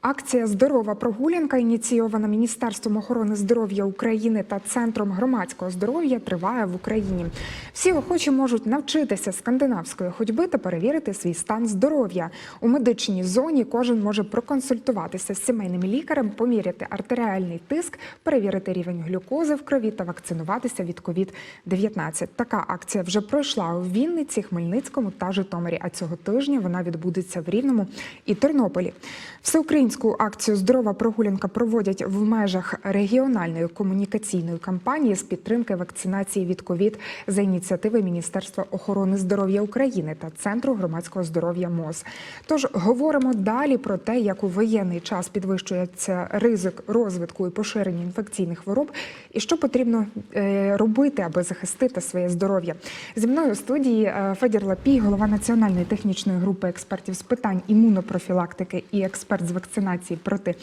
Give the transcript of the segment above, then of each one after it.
Акція Здорова прогулянка, ініційована Міністерством охорони здоров'я України та Центром громадського здоров'я, триває в Україні. Всі охочі можуть навчитися скандинавської ходьби та перевірити свій стан здоров'я. У медичній зоні кожен може проконсультуватися з сімейним лікарем, поміряти артеріальний тиск, перевірити рівень глюкози в крові та вакцинуватися від COVID-19. Така акція вже пройшла у Вінниці, Хмельницькому та Житомирі. А цього тижня вона відбудеться в Рівному і Тернополі. Всеукраїнську акцію Здорова прогулянка проводять в межах регіональної комунікаційної кампанії з підтримки вакцинації від ковід за ініціативи Міністерства охорони здоров'я України та Центру громадського здоров'я МОЗ. Тож говоримо далі про те, як у воєнний час підвищується ризик розвитку і поширення інфекційних хвороб, і що потрібно е, робити, аби захистити своє здоров'я. Зі мною у студії е, Федір Лапій, голова національної технічної групи експертів з питань імунопрофілактики і експерт з вакцинації проти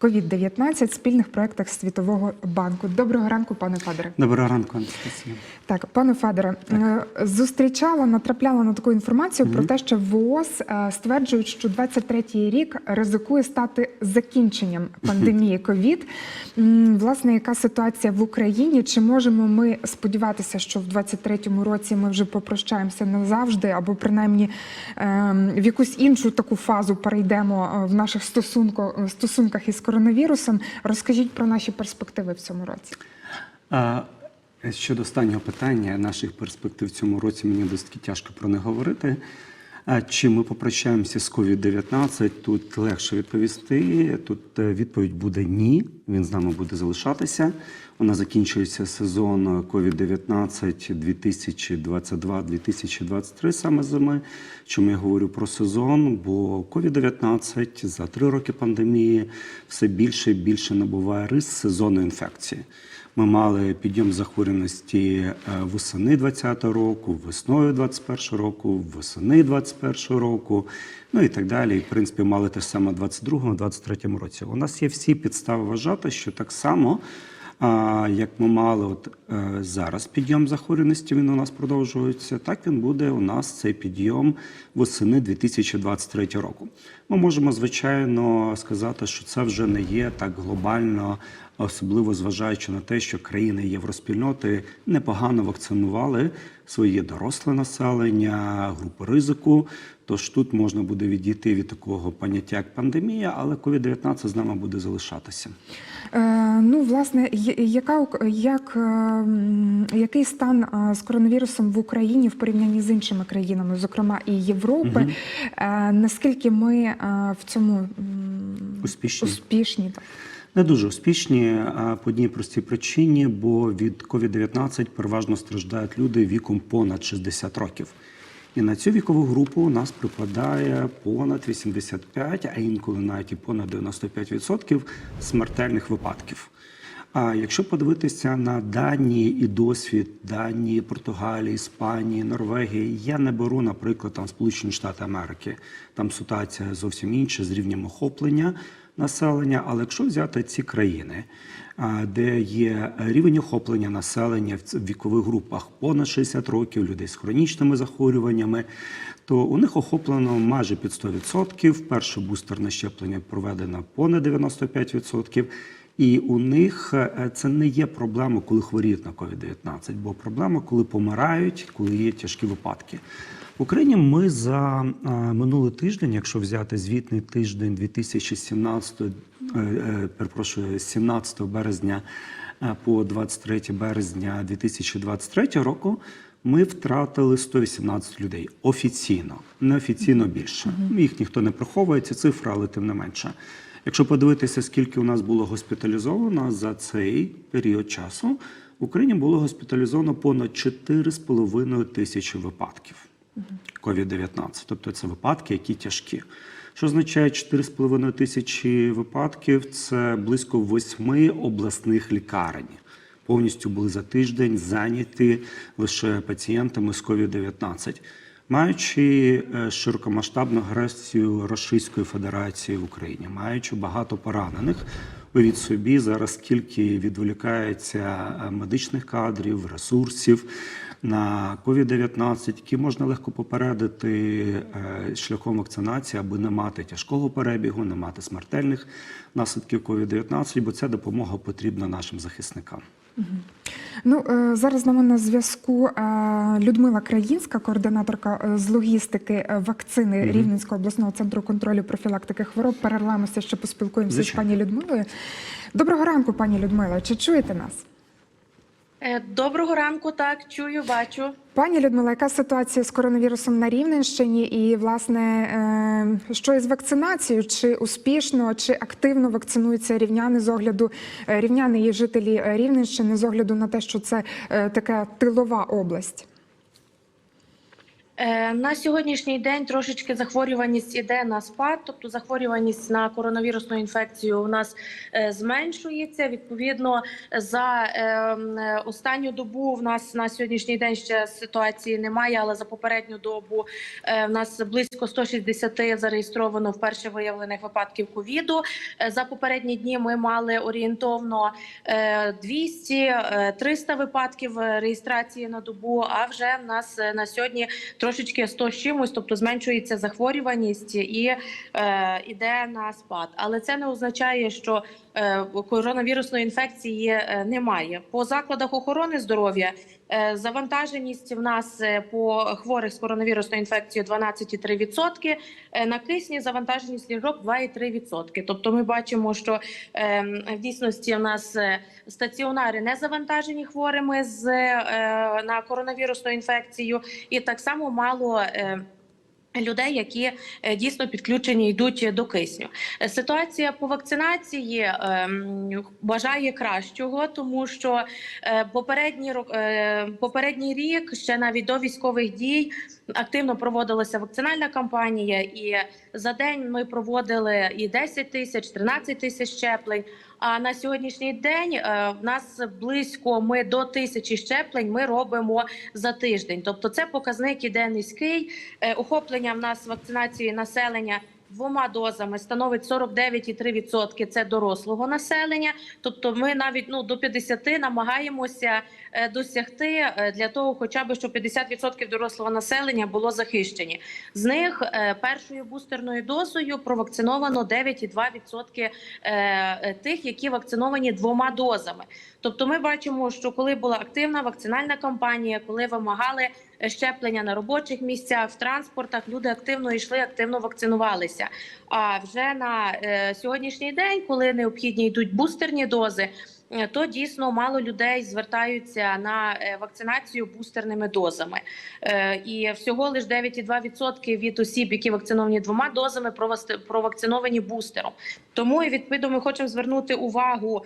COVID-19 спільних проєктах Світового банку. Доброго ранку, пане Федоре. Доброго ранку, Анастасія. Так, пане Федоре, е, зустрічала, натрапляла на таку інформацію про те, що ВООЗ е, стверджують, що 23-й рік ризикує стати закінченням пандемії ковід. Власне, яка ситуація в Україні? Чи можемо ми сподіватися, що в 23-му році ми вже попрощаємося назавжди, або принаймні е, в якусь іншу таку фазу перейдемо е, в наших стосунках, стосунках із коронавірусом? Розкажіть про наші перспективи в цьому році. А, щодо останнього питання наших перспектив в цьому році, мені досить тяжко про не говорити. Чи ми попрощаємося з COVID-19? Тут легше відповісти. Тут е, відповідь буде ні. Він з нами буде залишатися. У нас закінчується сезон COVID-19 2022-2023 саме зими. Чому я говорю про сезон? Бо COVID-19 за три роки пандемії все більше і більше набуває рис сезонної інфекції. Ми мали підйом захворюваності е, восени 2020 року, весною 2021 року, восени 2021 року, ну і так далі. І, в принципі, мали те ж саме 2022-2023 році. У нас є всі підстави вважати, що так само. Як ми мали от е, зараз підйом захворюваності, він у нас продовжується. Так він буде у нас цей підйом восени 2023 року. Ми можемо звичайно сказати, що це вже не є так глобально, особливо зважаючи на те, що країни євроспільноти непогано вакцинували своє доросле населення, групи ризику. Тож тут можна буде відійти від такого поняття як пандемія, але COVID-19 з нами буде залишатися. Е, ну, власне, яка як, е, який стан е, з коронавірусом в Україні в порівнянні з іншими країнами, зокрема і Європи? Е, Наскільки ми е, в цьому Успішні. успішні? Так. Не дуже успішні а, по одній простій причині, бо від COVID-19 переважно страждають люди віком понад 60 років. І на цю вікову групу у нас припадає понад 85, а інколи навіть і понад 95% смертельних випадків. А якщо подивитися на дані і досвід дані Португалії, Іспанії, Норвегії, я не беру, наприклад, там Сполучені Штати Америки. Там ситуація зовсім інша з рівнем охоплення населення. Але якщо взяти ці країни, де є рівень охоплення населення в вікових групах понад 60 років, людей з хронічними захворюваннями, то у них охоплено майже під 100%. Перше бустерне щеплення проведено понад 95%. І у них е, це не є проблема, коли хворіють на COVID-19, бо проблема, коли помирають, коли є тяжкі випадки. В Україні ми за е, минулий тиждень, якщо взяти звітний тиждень 2017, е, е, перепрошую, 17 березня по 23 березня 2023 року, ми втратили 118 людей офіційно, неофіційно більше. Їх ніхто не приховує, ці цифри, але тим не менше. Якщо подивитися, скільки у нас було госпіталізовано за цей період часу, в Україні було госпіталізовано понад 4,5 тисячі випадків COVID-19. Тобто це випадки, які тяжкі. Що означає 4,5 тисячі випадків? Це близько восьми обласних лікарень. Повністю були за тиждень зайняті лише пацієнтами з COVID-19. Маючи е, широкомасштабну агресію Російської Федерації в Україні, маючи багато поранених, уявіть собі зараз скільки відволікається е, медичних кадрів, ресурсів, на COVID-19, які можна легко попередити е, шляхом вакцинації, аби не мати тяжкого перебігу, не мати смертельних наслідків COVID-19, бо ця допомога потрібна нашим захисникам. Ну е, зараз з нами на зв'язку е, Людмила Країнська, координаторка з логістики вакцини Рівненського обласного центру контролю профілактики хвороб. Перервемося, ще поспілкуємося Звичайно. з пані Людмилою. Доброго ранку, пані Людмила. Чи чуєте нас? Е, Доброго ранку, так чую, бачу. Пані Людмила, яка ситуація з коронавірусом на Рівненщині? І, власне, е, що із вакцинацією? Чи успішно, чи активно вакцинуються рівняни з огляду е, рівняни і жителі Рівненщини з огляду на те, що це така тилова область? Е, На сьогоднішній день трошечки захворюваність іде на спад, тобто захворюваність на коронавірусну інфекцію у нас е, зменшується. Відповідно, за е, останню добу в нас на сьогоднішній день ще ситуації немає, але за попередню добу в нас близько 160 зареєстровано вперше виявлених випадків ковіду. За попередні дні ми мали орієнтовно е, 200-300 випадків реєстрації на добу. А вже в нас на сьогодні трошечки 100 з чимось, тобто зменшується захворюваність і е, іде на спад. Але це не означає, що е, коронавірусної інфекції е, немає. По закладах охорони здоров'я завантаженість в нас е, по хворих з коронавірусною інфекцією 12,3%, е, на кисні завантаженість ліжок 2,3%. Тобто ми бачимо, що е, в дійсності в нас е, стаціонари не завантажені хворими з е, на коронавірусну інфекцію, і так само мало. Е, Людей, які е, дійсно підключені, йдуть до кисню. Е, Ситуація по вакцинації ем, бажає кращого, тому що е, попередній е, попередній рік, ще навіть до військових дій, активно проводилася вакцинальна кампанія, і за день ми проводили і 10 тисяч, 13 тисяч щеплень. А на сьогоднішній день е, в нас близько ми до тисячі щеплень ми робимо за тиждень. Тобто, це показник іде низький. Е, Охоплення в нас вакцинації населення. Двома дозами становить 49,3% це дорослого населення. Тобто, ми навіть ну до 50 намагаємося е, досягти е, для того, хоча б щоб 50% дорослого населення було захищені. З них е, першою бустерною дозою провакциновано 9,2% е, тих, які вакциновані двома дозами. Тобто, ми бачимо, що коли була активна вакцинальна кампанія, коли вимагали щеплення на робочих місцях, в транспортах, люди активно йшли, активно вакцинувалися. А вже на е, сьогоднішній день, коли необхідні йдуть бустерні дози. Е, То дійсно мало людей звертаються на е, вакцинацію бустерними дозами, Е, і всього лише 9,2% від осіб, які вакциновані двома дозами, провакциновані бустером. Тому і відповідно ми хочемо звернути увагу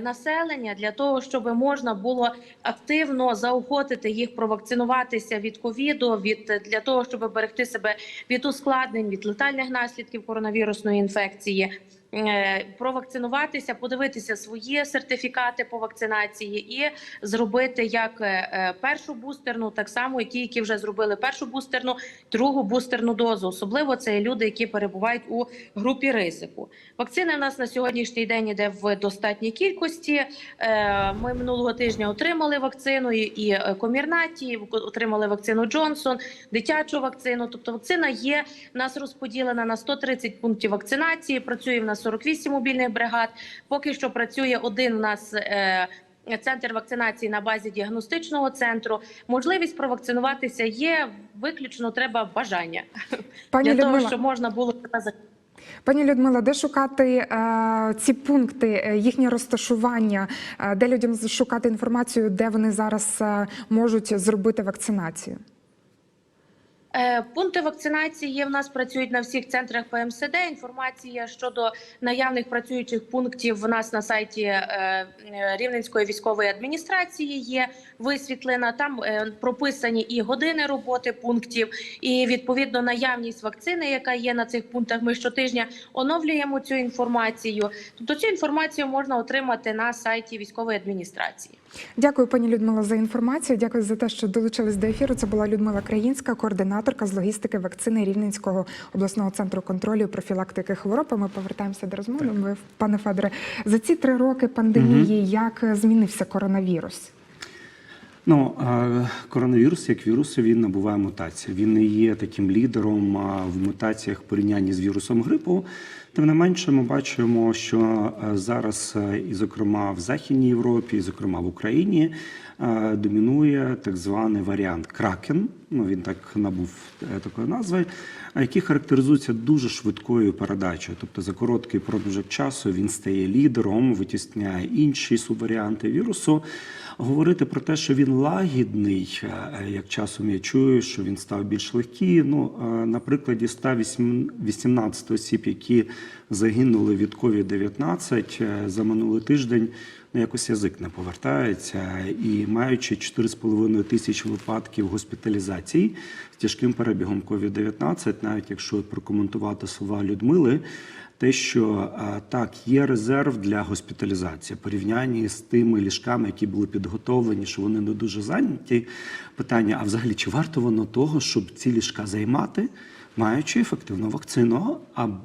населення для того, щоб можна було активно заохотити їх провакцинуватися від ковіду, від для того, щоб берегти себе від ускладнень, від летальних наслідків коронавірусної інфекції. Е, Провакцинуватися, подивитися свої сертифікати по вакцинації і зробити як е, е, першу бустерну, так само і ті, які вже зробили першу бустерну, другу бустерну дозу. Особливо це люди, які перебувають у групі ризику. Вакцини в нас на сьогоднішній день іде в достатній кількості. Ми минулого тижня отримали вакцину і- Комірнаті, отримали вакцину Джонсон, дитячу вакцину. Тобто вакцина є в нас розподілена на 130 пунктів вакцинації. Працює в нас 48 мобільних бригад. Поки що працює один у нас. е, Центр вакцинації на базі діагностичного центру. Можливість провакцинуватися є. Виключно треба бажання Пані для того, Людмила, щоб можна було себе пані Людмила, де шукати е, ці пункти, е, їхнє розташування, е, де людям шукати інформацію, де вони зараз е, можуть зробити вакцинацію? Е, Пункти вакцинації є в нас працюють на всіх центрах ПМСД. Інформація щодо наявних працюючих пунктів в нас на сайті е, Рівненської військової адміністрації є висвітлена. Там е, прописані і години роботи пунктів, і відповідно наявність вакцини, яка є на цих пунктах. Ми щотижня оновлюємо цю інформацію. Тобто цю інформацію можна отримати на сайті військової адміністрації. Дякую, пані Людмила, за інформацію. Дякую за те, що долучились до ефіру. Це була Людмила Країнська, координаторка з логістики вакцини Рівненського обласного центру контролю і профілактики хвороб. Ми повертаємося до розмови. Ви, пане Федоре, за ці три роки пандемії як змінився коронавірус? Ну, коронавірус як вірус він набуває мутації. Він не є таким лідером в мутаціях порівнянні з вірусом грипу. Тим не менше, ми бачимо, що зараз, і зокрема в Західній Європі, і зокрема в Україні, домінує так званий варіант Кракен. Ну він так набув е, такої назви, а який характеризується дуже швидкою передачею. Тобто за короткий проміжок часу він стає лідером, витісняє інші субваріанти вірусу. Говорити про те, що він лагідний, е, як часом я чую, що він став більш легкий. Ну, е, на прикладі 118 осіб, які загинули від COVID-19 е, за минулий тиждень, ну якось язик не повертається. І маючи 4,5 тисячі випадків госпіталізації з тяжким перебігом COVID-19, навіть якщо прокоментувати слова Людмили, те, що так є резерв для госпіталізації в порівнянні з тими ліжками, які були підготовлені, що вони не дуже зайняті. Питання: а взагалі чи варто воно того, щоб ці ліжка займати, маючи ефективну вакцину?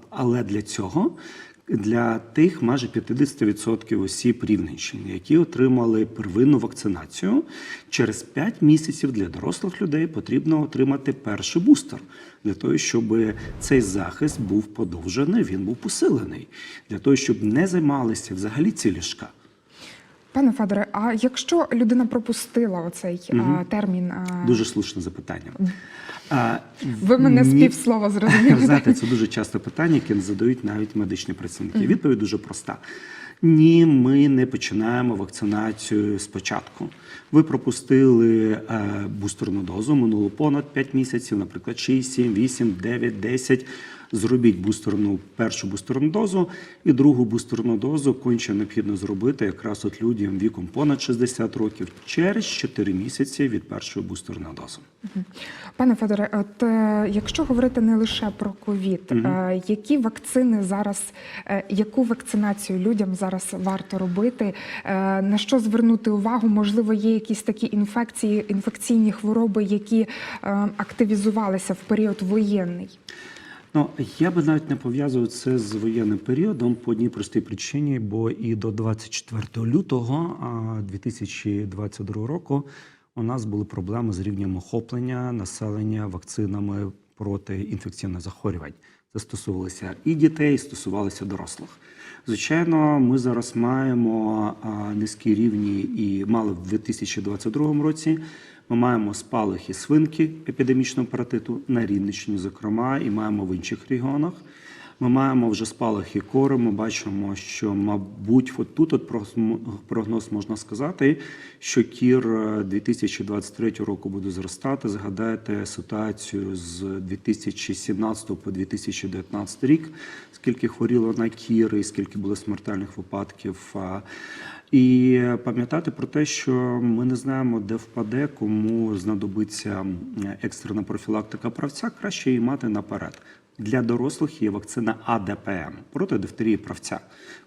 Але для цього. Для тих майже 50% осіб Рівненщини, які отримали первинну вакцинацію, через 5 місяців для дорослих людей потрібно отримати перший бустер для того, щоб цей захист був подовжений, він був посилений, для того, щоб не займалися взагалі ці ліжка. Пане Федоре, а якщо людина пропустила оцей а, термін, Дуже слушне запитання. Ви мене з півслова зрозуміли. Знаєте, це дуже часто питання, яке задають навіть медичні працівники. Відповідь дуже проста. Ні, ми не починаємо вакцинацію спочатку. Ви пропустили е, бустерну дозу, минуло понад 5 місяців, наприклад, 6, 7, 8, 9, 10. Зробіть бустерну першу бустерну дозу і другу бустерну дозу конче необхідно зробити якраз от людям віком понад 60 років через 4 місяці від першої бустерної дози. Пане Федоре, от е, якщо говорити не лише про ковід, е, які вакцини зараз, е, яку вакцинацію людям зараз варто робити? На що звернути увагу? Можливо, є якісь такі інфекції, інфекційні хвороби, які активізувалися в період воєнний? Ну я би навіть не пов'язував це з воєнним періодом по одній простій причині, бо і до 24 лютого 2022 року у нас були проблеми з рівнем охоплення населення вакцинами проти інфекційних захворювань. Це стосувалося і дітей, і стосувалося дорослих. Звичайно, ми зараз маємо низькі рівні і мали в 2022 році. Ми маємо спалахи свинки епідемічного паратиту на Рівненщині, зокрема, і маємо в інших регіонах. Ми маємо вже спалахи кори. Ми бачимо, що, мабуть, от тут от прогноз- можна сказати, що кір е, 2023 року буде зростати. Згадайте ситуацію з 2017 по 2019 рік, скільки хворіло на кір і скільки було смертельних випадків. І пам'ятати про те, що ми не знаємо, де впаде, кому знадобиться екстрена профілактика правця, краще її мати наперед. Для дорослих є вакцина АДПМ проти дифтерії правця.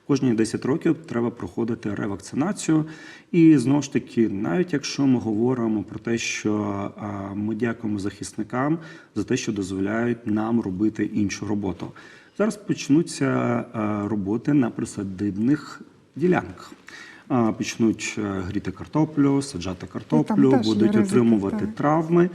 Кожні 10 років треба проходити ревакцинацію. І знову ж таки, навіть якщо ми говоримо про те, що ми дякуємо захисникам за те, що дозволяють нам робити іншу роботу. Зараз почнуться роботи на присадибних ділянках. Почнуть е, гріти картоплю, саджати картоплю, будуть отримувати травми.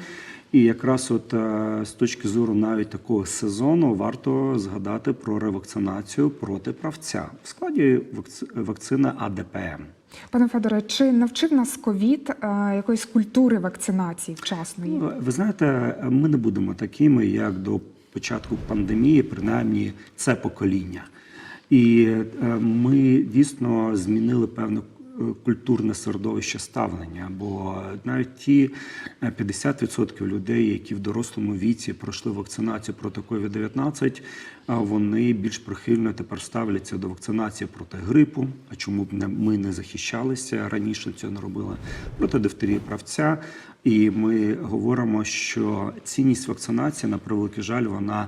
І якраз от е, з точки зору навіть такого сезону варто згадати про ревакцинацію проти правця в складі вакци- вакцина АДПМ. Пане Федоре, чи навчив нас ковід е, якоїсь культури вакцинації вчасної? Ну, Ви знаєте, ми не будемо такими, як до початку пандемії, принаймні це покоління. І е, ми дійсно змінили певне е, культурне середовище ставлення. Бо навіть ті е, 50% людей, які в дорослому віці пройшли вакцинацію проти COVID-19, вони більш прихильно тепер ставляться до вакцинації проти грипу. А чому б ми не захищалися раніше цього не робили проти дифтерії правця. І ми говоримо, що цінність вакцинації на превеликий жаль, вона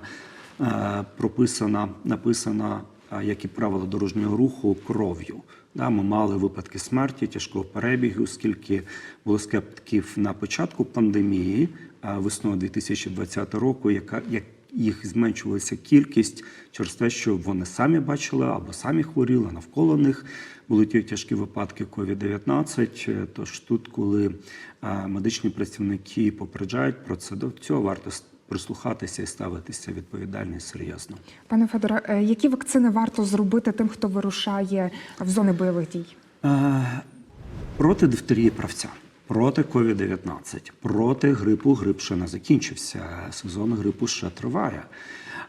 е, прописана, написана, е, як і правило дорожнього руху, кров'ю. Ми мали випадки смерті, тяжкого перебігу, оскільки було скептиків на початку пандемії, весною 2020 року, яка як їх зменшувалася кількість через те, що вони самі бачили або самі хворіли навколо них. Були ті тяжкі випадки COVID-19. Е, Тож тут, коли медичні працівники попереджають про це, до цього варто прислухатися і ставитися відповідально і серйозно. Пане Федоре, е, які вакцини варто зробити тим, хто вирушає в зони бойових дій? Е, Проти дифтерії правця, проти COVID-19, проти грипу. Грип ще не закінчився. Сезон грипу ще триває.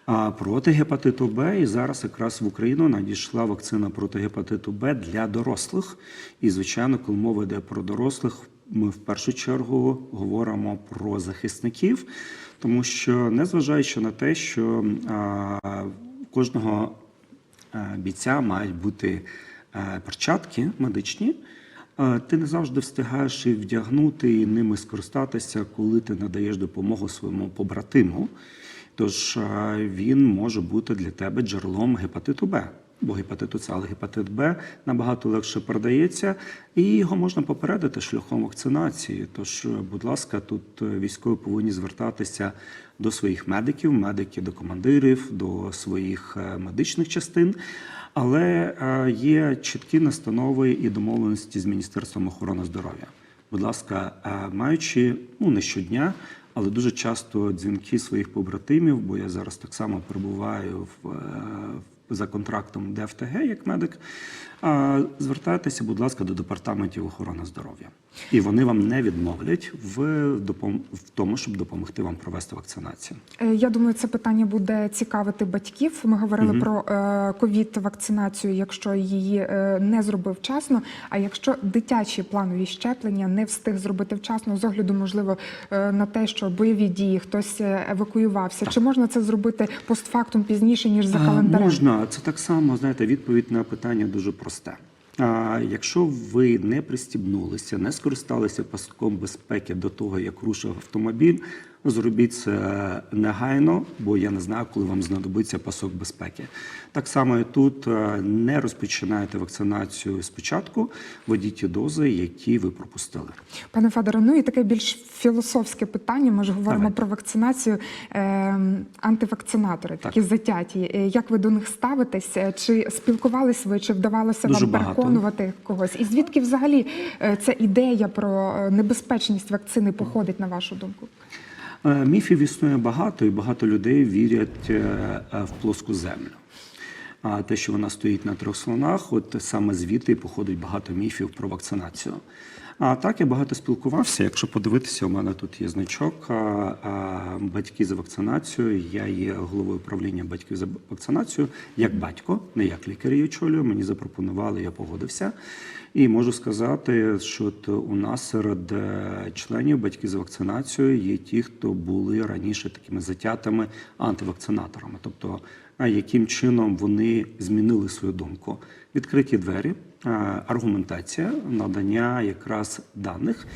А проти гепатиту Б і зараз якраз в Україну надійшла вакцина проти гепатиту Б для дорослих. І звичайно, коли мова йде про дорослих, ми в першу чергу говоримо про захисників, тому що незважаючи на те, що кожного бійця мають бути перчатки медичні. Ти не завжди встигаєш їх вдягнути і ними скористатися, коли ти надаєш допомогу своєму побратиму. Тож він може бути для тебе джерелом гепатиту Б. Бо гепатиту С, але гепатит Б набагато легше передається, і його можна попередити шляхом вакцинації. Тож, е, будь ласка, тут е, військові повинні звертатися до своїх медиків, медики до командирів, до своїх е, медичних частин. Але є чіткі настанови і домовленості з Міністерством охорони здоров'я. Будь ласка, маючи ну не щодня, але дуже часто дзвінки своїх побратимів, бо я зараз так само перебуваю в, за контрактом ДФТГ як медик. Звертайтеся, будь ласка, до департаментів охорони здоров'я, і вони вам не відмовлять в допом- в тому, щоб допомогти вам провести вакцинацію. Е, Я думаю, це питання буде цікавити батьків. Ми говорили про е, ковід вакцинацію, якщо її е, не зробив вчасно. А якщо дитячі планові щеплення не встиг зробити вчасно, з огляду можливо на те, що бойові дії хтось евакуювався, чи можна це зробити постфактум пізніше ніж за календарем? Можна, це так само, знаєте, відповідь на питання дуже просте. Якщо ви не пристібнулися, не скористалися паском безпеки до того, як рушив автомобіль, зробіть це негайно, бо я не знаю, коли вам знадобиться пасок безпеки. Так само і тут е, не розпочинайте вакцинацію спочатку, введіть ті дози, які ви пропустили. Пане Федоре, ну і таке більш філософське питання. Ми ж говоримо Давайте. про вакцинацію. Е, антивакцинатори, такі затяті. Е, Як ви до них ставитесь? Е, Чи спілкувались ви, чи вдавалося Дуже вам багато. переконувати когось? І звідки взагалі ця ідея про небезпечність вакцини походить, на вашу думку? Е, Міфів існує багато, і багато людей вірять е, е, в плоску землю. А те, що вона стоїть на трьох слонах, от саме звідти походить багато міфів про вакцинацію. А так я багато спілкувався. Якщо подивитися, у мене тут є значок батьки за вакцинацію. Я є головою управління батьків за вакцинацію як батько, не як лікар її очолюю. Мені запропонували, я погодився. І можу сказати, що у нас серед е, членів батьків за вакцинацію є ті, хто були раніше такими затятими антивакцинаторами, тобто яким чином вони змінили свою думку. Відкриті двері, аргументація, надання якраз даних.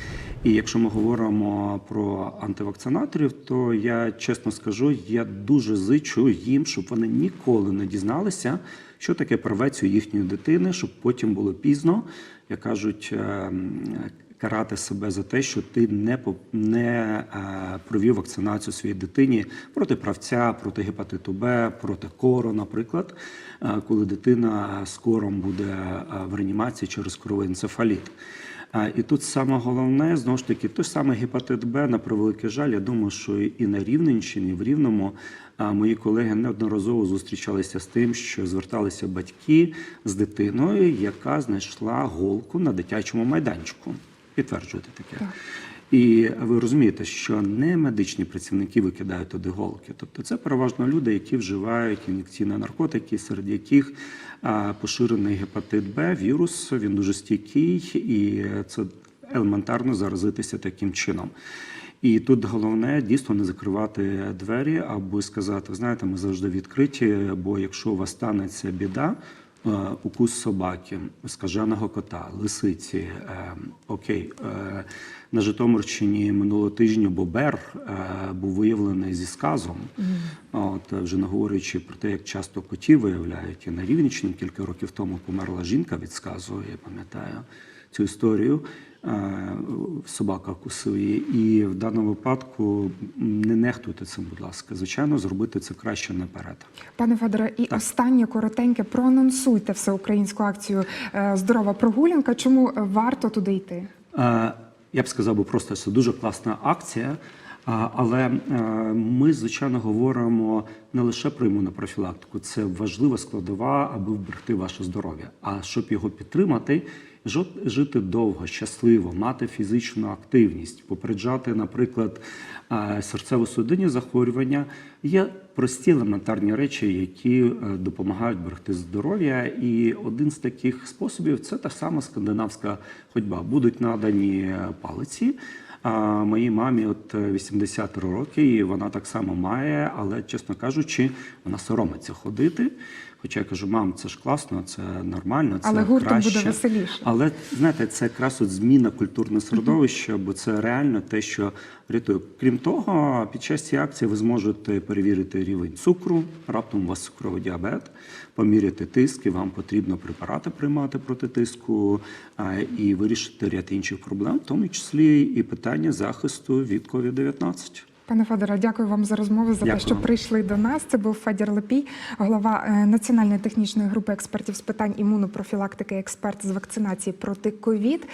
І якщо ми говоримо про антивакцинаторів, то я чесно скажу, я дуже зичу їм, щоб вони ніколи не дізналися, що таке первець у їхньої дитини, щоб потім було пізно, як кажуть. Карати себе за те, що ти не не е, провів вакцинацію своїй дитині проти правця, проти гепатиту Б, проти кору, наприклад, е, коли дитина з кором буде е, в реанімації через коровий енцефаліт. І тут саме головне знову ж таки той самий гепатит Б, на превеликий жаль. Я думаю, що і на Рівненщині, і в Рівному мої колеги неодноразово зустрічалися з тим, що зверталися батьки з дитиною, яка знайшла голку на дитячому майданчику. Підтверджуєте таке. І ви розумієте, що не медичні працівники викидають туди. Тобто це переважно люди, які вживають ін'єкційні наркотики, серед яких поширений гепатит Б, вірус, він дуже стійкий, і це елементарно заразитися таким чином. І тут головне дійсно не закривати двері, або сказати, знаєте, ми завжди відкриті, бо якщо у вас станеться біда, укус собаки, скаженого кота, лисиці, е, окей, е, на Житомирщині минулого тижня бобер е, був виявлений зі сказом. От е, вже не говорячи про те, як часто котів виявляють, і на Рівненщині кілька років тому померла жінка від сказу, я пам'ятаю цю історію. Е, собака кусує. І в даному випадку не нехтуйте цим, будь ласка. Звичайно, зробити це краще наперед. Пане Федоре, і останнє коротеньке проанонсуйте всеукраїнську акцію е, Здорова прогулянка. Чому варто туди йти? Е, Я б сказав, бо просто це дуже класна акція. Але е, ми, звичайно, говоримо не лише про імунопрофілактику, це важлива складова, аби вберегти ваше здоров'я. А щоб його підтримати, жити довго, щасливо, мати фізичну активність, попереджати, наприклад, е, серцево-судинні захворювання, є прості елементарні речі, які е, допомагають берегти здоров'я. І один з таких способів це та сама скандинавська ходьба. Будуть надані палиці. Моїй мамі от е, 80 років, і вона так само має, але, чесно кажучи, вона соромиться ходити. Хоча я кажу, мам, це ж класно, це нормально, це Але гуртом буде веселіше. Але знаєте, це якраз от зміна культурного середовища, бо це реально те, що рятує. Крім того, під час цієї акції ви зможете перевірити рівень цукру, раптом у вас цукровий діабет, поміряти тиск, і вам потрібно препарати приймати проти тиску і вирішити ряд інших проблем, в тому числі і питання захисту від COVID-19. Пане Федоре, дякую вам за розмову, за те, що прийшли до нас. Це був Федір Лепій, голова е, Національної технічної групи експертів з питань імунопрофілактики, експерт з вакцинації проти ковід.